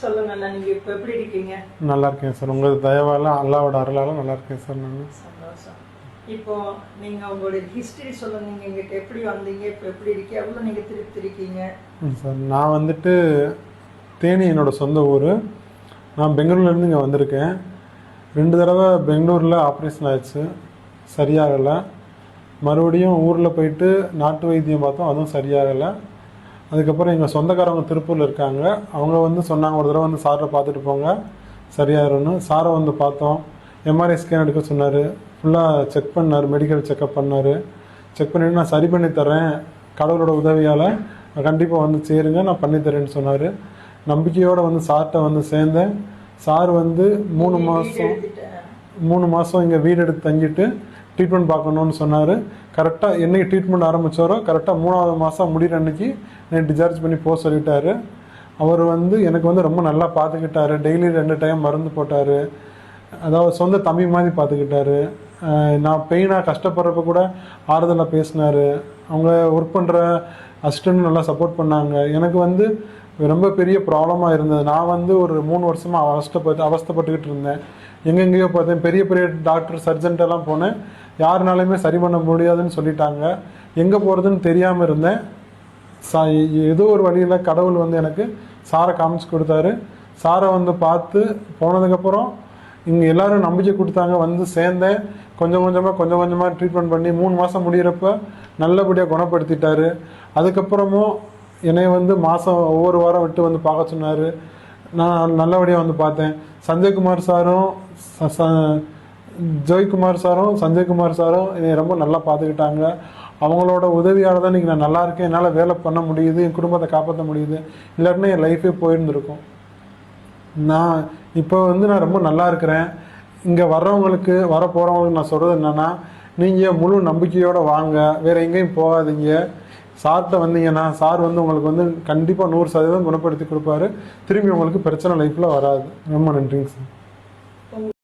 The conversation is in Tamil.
சொல்லுங்க நீங்க இப்ப எப்படி இருக்கீங்க? நல்லா இருக்கேன் சார். உங்கள் தயவால அல்லாவோட அருளால நல்லா இருக்கேன் சார் நான். சந்தோஷம். இப்போ நீங்க உங்களுடைய ஹிஸ்டரி சொல்லுங்க. நீங்க எங்கிட்ட எப்படி வந்தீங்க? இப்ப எப்படி இருக்கீங்க? எவ்வளவு நீங்க திருப்தி இருக்கீங்க? சார். நான் வந்துட்டு தேனி என்னோட சொந்த ஊர். நான் பெங்களூர்லேருந்து இங்கே வந்திருக்கேன். ரெண்டு தடவை பெங்களூரில் ஆப்ரேஷன் ஆயிடுச்சு. சரியாகலை. மறுபடியும் ஊரில் போயிட்டு நாட்டு வைத்தியம் பார்த்தோம். அதுவும் சரியாகலை. அதுக்கப்புறம் எங்கள் சொந்தக்காரவங்க திருப்பூரில் இருக்காங்க. அவங்க வந்து சொன்னாங்க ஒரு தடவை வந்து சாரை பார்த்துட்டு போங்க. சரியாயிரும்னு. சாரை வந்து பார்த்தோம். எம்ஆர்ஐ ஸ்கேன் எடுக்க சொன்னார். ஃபுல்லாக செக் பண்ணார். மெடிக்கல் செக்கப் பண்ணார். செக் பண்ணிட்டு நான் சரி பண்ணி தரேன் கடவுளோட உதவியால் கண்டிப்பாக வந்து சேருங்க நான் பண்ணி தரேன்னு சொன்னார். நம்பிக்கையோடு வந்து சார்கிட்ட வந்து சேர்ந்தேன். சார் வந்து மூணு மாதம் மூணு மாதம் இங்கே வீடு எடுத்து தங்கிட்டு ட்ரீட்மெண்ட் பார்க்கணுன்னு சொன்னார். கரெக்டாக என்னைக்கு ட்ரீட்மெண்ட் ஆரம்பித்தாரோ கரெக்டாக மூணாவது மாதம் முடிகிற அன்னைக்கு என்னை டிஸ்சார்ஜ் பண்ணி போக சொல்லிட்டாரு. அவர் வந்து எனக்கு வந்து ரொம்ப நல்லா பார்த்துக்கிட்டாரு. டெய்லி ரெண்டு டைம் மருந்து போட்டார். அதாவது சொந்த தம்பி மாதிரி பார்த்துக்கிட்டாரு. நான் பெயினாக கஷ்டப்படுறப்ப கூட ஆறுதலாக பேசினார். அவங்க ஒர்க் பண்ணுற அசிஸ்டன்ட் நல்லா சப்போர்ட் பண்ணாங்க. எனக்கு வந்து ரொம்ப பெரிய ப்ராப்ளமாக இருந்தது. நான் வந்து ஒரு மூணு வருஷமாக அவஸ்தப்பட்டு அவஸ்தைப்பட்டுக்கிட்டு இருந்தேன். எங்கெங்கேயோ பார்த்தேன். பெரிய பெரிய டாக்டர் சர்ஜன்ட்டெல்லாம் போனேன். யாருனாலையுமே சரி பண்ண முடியாதுன்னு சொல்லிட்டாங்க. எங்கே போகிறதுன்னு தெரியாமல் இருந்தேன். சா ஏதோ ஒரு வழியில் கடவுள் வந்து எனக்கு சாரை காமிச்சு கொடுத்தாரு. சாரை வந்து பார்த்து போனதுக்கப்புறம் இங்கே எல்லோரும் நம்பிக்கை கொடுத்தாங்க. வந்து சேர்ந்தேன். கொஞ்சம் கொஞ்சமாக கொஞ்சம் கொஞ்சமாக ட்ரீட்மெண்ட் பண்ணி மூணு மாதம் முடியிறப்ப நல்லபடியாக குணப்படுத்திட்டாரு. அதுக்கப்புறமும் என்னை வந்து மாதம் ஒவ்வொரு வாரம் விட்டு வந்து பார்க்க சொன்னார். நான் நல்லபடியாக வந்து பார்த்தேன். சஞ்சய்குமார் சாரும் ச- ச- ஜெயக்குமார் சாரும் சஞ்சய்குமார் சாரும் என்னை ரொம்ப நல்லா பார்த்துக்கிட்டாங்க. அவங்களோட உதவியால் தான் இன்றைக்கி நான் நல்லா இருக்கேன். என்னால் வேலை பண்ண முடியுது. என் குடும்பத்தை காப்பாற்ற முடியுது. இல்லாட்டினா என் லைஃபே போயிருந்துருக்கும். நான் இப்போ வந்து நான் ரொம்ப நல்லா இருக்கிறேன். இங்கே வர்றவங்களுக்கு வர போகிறவங்களுக்கு நான் சொல்கிறது என்னென்னா நீங்கள் முழு நம்பிக்கையோடு வாங்க. வேறு எங்கேயும் போகாதீங்க. சார்கிட்ட வந்தீங்கன்னா சார் வந்து உங்களுக்கு வந்து கண்டிப்பாக நூறு சதவீதம் குணப்படுத்தி கொடுப்பாரு. திரும்பி உங்களுக்கு பிரச்சனை லைஃப்பில் வராது. ரொம்ப நன்றிங்க சார்.